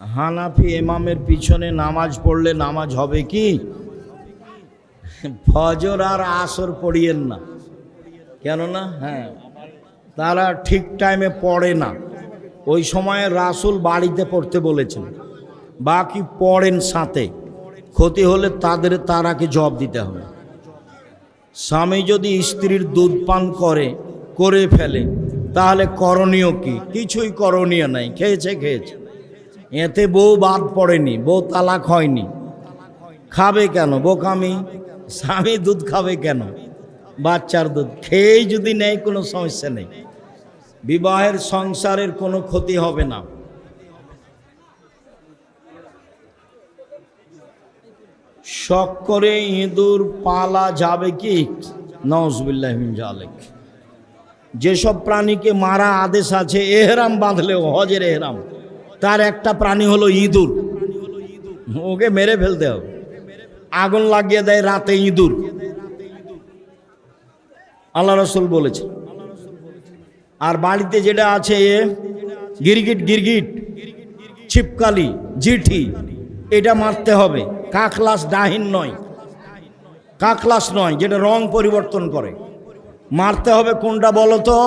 হানাফি এমামের পিছনে নামাজ পড়লে নামাজ হবে কি? ফজর আর আসর পড়িয়েন না। কেননা হ্যাঁ। তারা ঠিক টাইমে পড়ে না। ওই সময়ে রাসুল বাড়িতে পড়তে বলেছেন। বাকি পড়েন সাথে। ক্ষতি হলে তাদের, তারাকে জব দিতে হবে। স্বামী যদি স্ত্রীর দুধ পান করে করে ফেলে, তাহলে করণীয় কি? কিছুই করণীয় নাই। খেয়েছে খেয়েছে। এতে বউ বাদ পড়েনি, বউ তালাক হয়নি। খাবে কেন? বোকামি? স্বামী দুধ খাবে কেন? বাচ্চার দুধ খেয়েই যদি নেয়, কোনো সমস্যা নেই। বিবাহের সংসারের কোনো ক্ষতি হবে না। শখ করে ইঁদুর পালা যাবে কি? নজবিল্লাহমিন জালেক যেসব প্রাণীকে মারা আদেশ আছে, এহরাম বাঁধলেও হজের এহরাম। তার একটা প্রাণী হলো ইঁদুর। ওকে মেরে ফেলতে হবে। আগুন লাগিয়ে দেয় রাতে ইঁদুর। আল্লাহ রসুল বলেছে। আর বাড়িতে যেটা আছে গিরগিট গিরগিট, ছিপকালি, জিঠি, এটা মারতে হবে। কাকলাস ডাহিন নয়। কাকলাস নয়, যেটা রং পরিবর্তন করে। মারতে হবে কোনটা বলো তো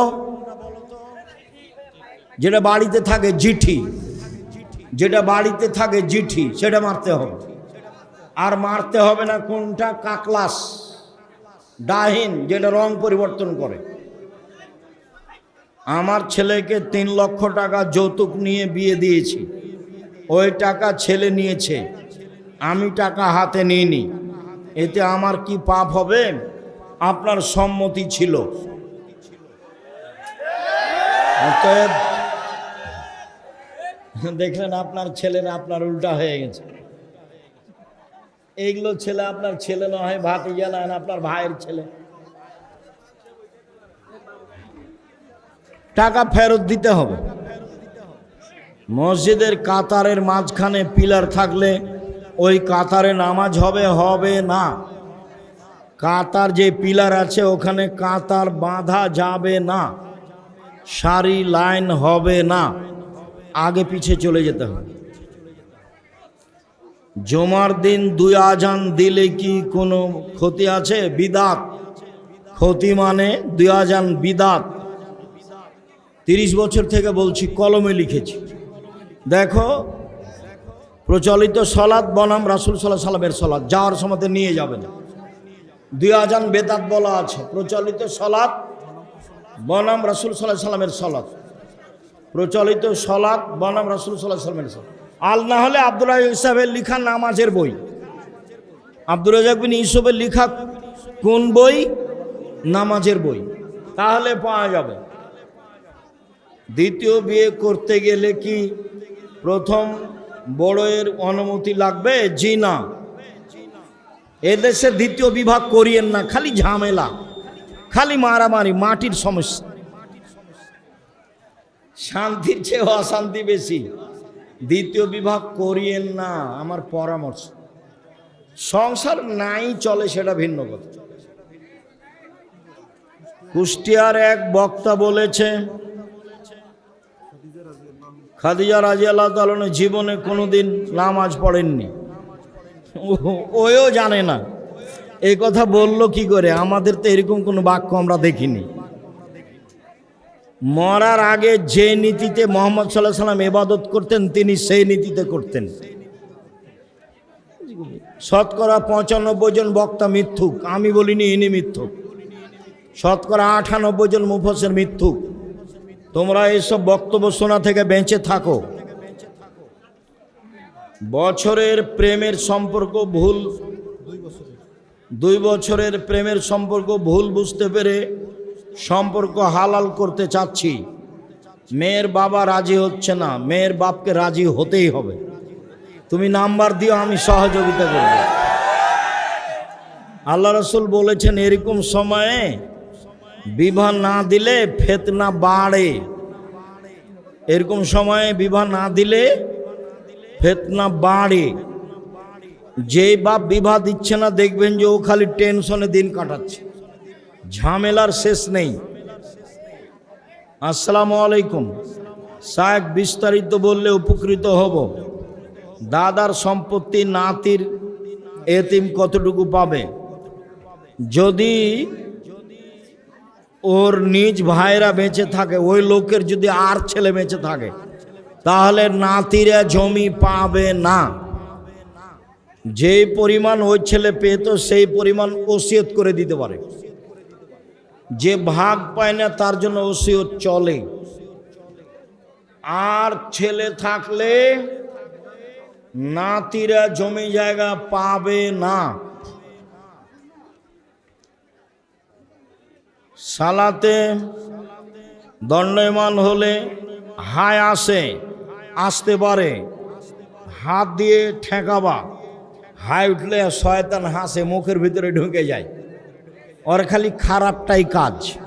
যেটা বাড়িতে থাকে, জিঠি। যেটা বাড়িতে থাকে জিঠি সেটা মারতে হবে। আর মারতে হবে না কোনটা? কাকলাস। ডাহিন, যেটা রং পরিবর্তন করে। আমার ছেলেকে তিন লক্ষ টাকা যৌতুক নিয়ে বিয়ে দিয়েছি। ওই টাকা ছেলে নিয়েছে। আমি টাকা হাতে নিইনি। এতে আমার কি পাপ হবে? আপনার সম্মতি ছিল। অতএব দেখলেন আপনার ছেলের আপনার উল্টা হয়ে গেছে। এইগুলো ছেলে আপনার ছেলে নয়, ভাতিজা নয়, আপনার ভাইয়ের ছেলে। টাকা ফেরত দিতে হবে। মসজিদের কাতারের মাঝখানে পিলার থাকলে ওই কাতারে নামাজ হবে হবে না। কাতার যে পিলার আছে, ওখানে কাতার বাঁধা যাবে না। সারি লাইন হবে না। আগে পিছে চলে যেতে হবে জমার দিন দুই আজান দিলে কি কোনো ক্ষতি আছে? বিদাত। ক্ষতি মানে দুই আজান বিদাত। তিরিশ বছর থেকে বলছি, কলমে লিখেছি। দেখো, প্রচলিত সলাদ বনাম রাসুল সাল্লাহ সাল্লামের সলাদ যাওয়ার সময় নিয়ে যাবেন দুই আজান বেদাত বলা আছে। প্রচলিত সলাদ বনাম রাসুল সাল্লাহ সাল্লামের সলাদ প্রচলিত সলাদ বনাম রসুল সাল্লাহ সাল্লামের আল না হলে আব্দুল ইসাহের লিখা নামাজের বই। আব্দুল রাজাক বিন ইসবের লিখা কোন বই? নামাজের বই। তাহলে পাওয়া যাবে। দ্বিতীয় বিয়ে করতে গেলে কি প্রথম বড়য়ের অনুমতি লাগবে? জি না। এদেশে দ্বিতীয় বিভাগ করিয়েন না, খালি ঝামেলা, খালি মারামারি, মাটির সমস্যা। শান্তির চেয়ে অশান্তি বেশি। দ্বিতীয় বিভাগ করিয়েন না, আমার পরামর্শ। সংসার নাই চলে সেটা ভিন্ন কথা। কুষ্টিয়ার এক বক্তা বলেছে, খাদিজা রাজি আল্লাহ জীবনে কোনোদিন নামাজ পড়েননি। ওও জানে না। এই কথা বলল কি করে? আমাদের তো এরকম কোনো বাক্য আমরা দেখিনি। মরার আগে যে নীতিতে মোহাম্মদ সাল্লাহ সাল্লাম এবাদত করতেন, তিনি সেই নীতিতে করতেন। শতকরা পঁচানব্বই জন বক্তা মিথ্যুক। আমি বলিনি, ইনি মিথ্যুক। শতকরা আটানব্বই জন মুফসের মিথ্যুক। তোমরা এইসব বক্তব্য শোনা থেকে বেঁচে থাকো। বছরের প্রেমের সম্পর্ক ভুল। দুই বছরের প্রেমের সম্পর্ক ভুল বুঝতে পেরে সম্পর্ক হালাল করতে চাচ্ছি। মেয়ের বাবা রাজি হচ্ছে না, মেয়ের বাপকে রাজি হতেই হবে। তুমি নাম্বার দিও, আমি সহযোগিতা করব। আল্লাহ রসুল বলেছেন, এরকম সময়ে বিবাহ না দিলে ফেতনা বাড়ে। এরকম সময়ে বিবাহ না দিলে ফেতনা বাড়ে। যেই বাপ বিবাহ দিচ্ছে না, দেখবেন যে ও খালি টেনশনে দিন কাটাচ্ছে। ঝামেলার শেষ নেই। আসসালামু আলাইকুম। সাহেব বিস্তারিত বললে উপকৃত হব। দাদার সম্পত্তি নাতির এতিম কতটুকু পাবে? যদি ওর নিজ ভাইরা বেঁচে থাকে, ওই লোকের যদি আর ছেলে বেঁচে থাকে, তাহলে নাতিরা জমি পাবে না। যেই পরিমাণ ওই ছেলে পেত, সেই পরিমাণ ওসিয়ত করে দিতে পারে। যে ভাগ পায় না, তার জন্য ওসিয়ত চলে। আর ছেলে থাকলে নাতিরা জমি জায়গা পাবে না। সালাতে দণ্ডয়মান হলে হায় আসে, আসতে পারে। হাত দিয়ে ঠেকাবা হাই উঠলে শয়তান হাসে, মুখের ভিতরে ঢুকে যায়। ওর খালি খারাপটাই কাজ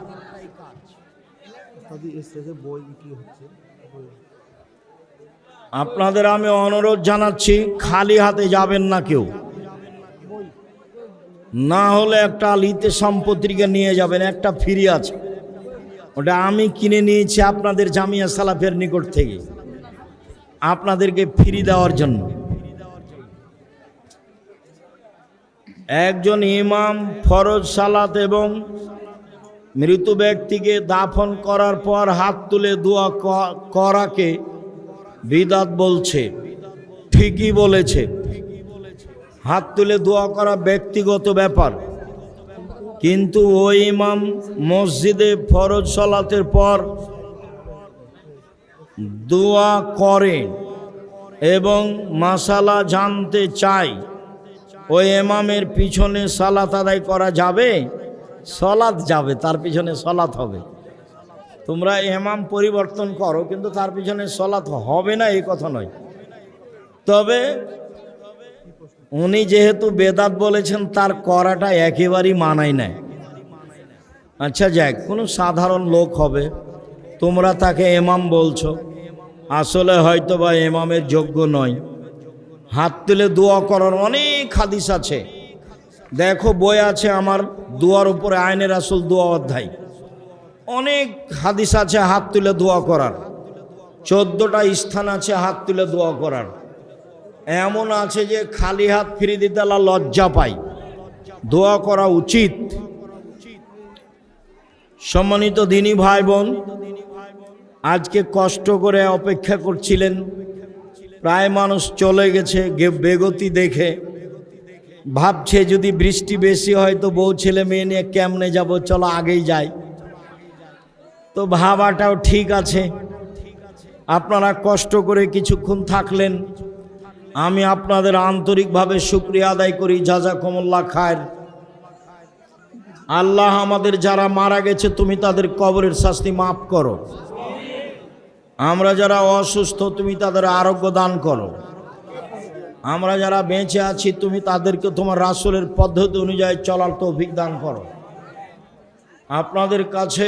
আপনাদের আমি অনুরোধ জানাচ্ছি খালি হাতে যাবেন না কেউ না হলে একটা লিতে সম্পত্তিকে নিয়ে যাবেন একটা ফ্রি আছে ওটা আমি কিনে নিয়েছি আপনাদের জামিয়া সালাফের নিকট থেকে আপনাদেরকে ফ্রি দেওয়ার জন্য। একজন ইমাম ফরজ সালাত এবং মৃত ব্যক্তিকে দাফন করার পর হাত তুলে দোয়া করাকে বিদাত বলছে, ঠিকই বলেছে। হাত তুলে দোয়া করা ব্যক্তিগত ব্যাপার। কিন্তু ওই ইমাম মসজিদে ফরজ সলাতের পর দোয়া করে এবং মাসালা জানতে চাই ওই ইমামের পিছনে সালাত আদায় করা যাবে সলাৎ যাবে, তার পিছনে সলাৎ হবে। তোমরা এমাম পরিবর্তন করো, কিন্তু তার পিছনে সলাৎ হবে না, এই কথা নয়। তবে উনি যেহেতু বেদাত বলেছেন, তার করাটা একেবারেই মানাই নেয় আচ্ছা যাক, কোনো সাধারণ লোক হবে, তোমরা তাকে এমাম বলছো। আসলে হয়তো বা এমামের যোগ্য নয়। হাত তুলে দোয়া করার অনেক হাদিস আছে। দেখো বই আছে আমার দোয়ার উপরে আইনের আসল দোয়া অধ্যায়। অনেক হাদিস আছে হাত তুলে দোয়া করার। চোদ্দটা স্থান আছে হাত তুলে দোয়া করার। এমন আছে যে খালি হাত ফিরে দিতে লজ্জা পাই দোয়া করা উচিত। সম্মানিত দিনী ভাই বোন, আজকে কষ্ট করে অপেক্ষা করছিলেন। প্রায় মানুষ চলে গেছে বেগতি দেখে। ভাবছে যদি বৃষ্টি বেশি হয় তো বউ ছেলে মেয়ে নিয়ে কেমনে যাব? চলো আগেই যাই। তো ভাবাটাও ঠিক আছে। আপনারা কষ্ট করে কিছুক্ষণ থাকলেন। আমি আপনাদের আন্তরিকভাবে শুক্রিয়া আদায় করি। জাজাকমুল্লাহ খায়ের। আল্লাহ আমাদের যারা মারা গেছে, তুমি তাদের কবরের শাস্তি মাফ করো। আমরা যারা অসুস্থ, তুমি তাদের আরোগ্য দান করো। আমরা যারা বেঁচে আছি, তুমি তাদেরকে তোমার রাসুলের পদ্ধতি অনুযায়ী চলার তৌফিক দান করো। আপনাদের কাছে